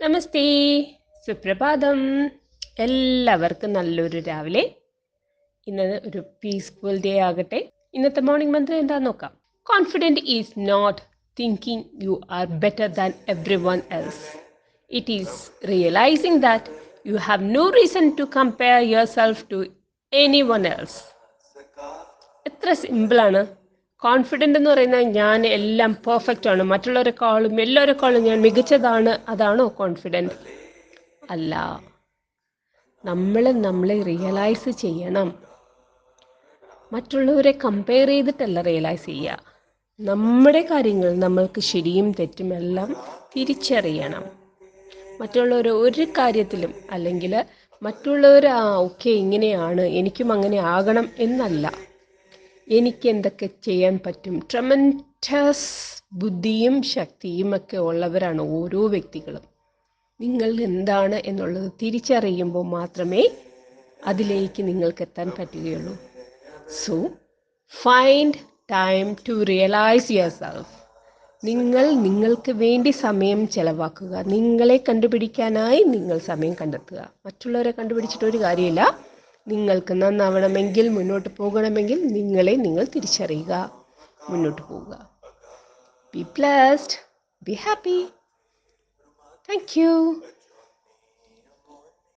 നമസ്തേ. സുപ്രഭാതം. എല്ലാവർക്കും നല്ലൊരു രാവിലെ. ഇന്ന് ഒരു പീസ്ഫുൾ ഡേ ആകട്ടെ. ഇന്നത്തെ മോർണിംഗ് മന്ത്രം എന്താന്ന് നോക്കാം. Confident is not thinking you are better than everyone else it is realising that you have no reason to compare yourself to anyone else എത്ര സിമ്പിളാണ് കോൺഫിഡന്റ് എന്ന് പറയുന്നത് ഞാൻ എല്ലാം പെർഫെക്റ്റ് ആണ്. മറ്റുള്ളവരെക്കാളും എല്ലാവരെക്കാളും ഞാൻ മികച്ചതാണ്. അതാണോ കോൺഫിഡന്റ് അല്ല. നമ്മൾ നമ്മളെ റിയലൈസ് ചെയ്യണം. മറ്റുള്ളവരെ കമ്പയർ ചെയ്തിട്ടല്ല റിയലൈസ് ചെയ്യുക. നമ്മുടെ കാര്യങ്ങൾ നമ്മൾക്ക് ശരിയും തെറ്റും എല്ലാം തിരിച്ചറിയണം. മറ്റുള്ളവർ ഒരു കാര്യത്തിലും അല്ലെങ്കിൽ മറ്റുള്ളവർ ആ ഓക്കെ ഇങ്ങനെയാണ്. എനിക്കും അങ്ങനെ ആകണം എന്നല്ല. എനിക്ക് എന്തൊക്കെ ചെയ്യാൻ പറ്റും? ട്രമന്റസ് ബുദ്ധിയും ശക്തിയും ഒക്കെ ഉള്ളവരാണ് ഓരോ വ്യക്തികളും. നിങ്ങൾ എന്താണ് എന്നുള്ളത് തിരിച്ചറിയുമ്പോൾ മാത്രമേ അതിലേക്ക് നിങ്ങൾക്ക് എത്താൻ പറ്റുകയുള്ളൂ. So find time to realise yourself നിങ്ങൾ നിങ്ങൾക്ക് വേണ്ടി സമയം ചെലവാക്കുക. നിങ്ങളെ കണ്ടുപിടിക്കാനായി നിങ്ങൾ സമയം കണ്ടെത്തുക. മറ്റുള്ളവരെ കണ്ടുപിടിച്ചിട്ട് ഒരു കാര്യമില്ല. നിങ്ങൾക്ക് നന്നാവണമെങ്കിൽ മുന്നോട്ട് പോകണമെങ്കിൽ നിങ്ങളെ നിങ്ങൾ തിരിച്ചറിയുക. മുന്നോട്ട് പോവുക. Be blessed be happy thank you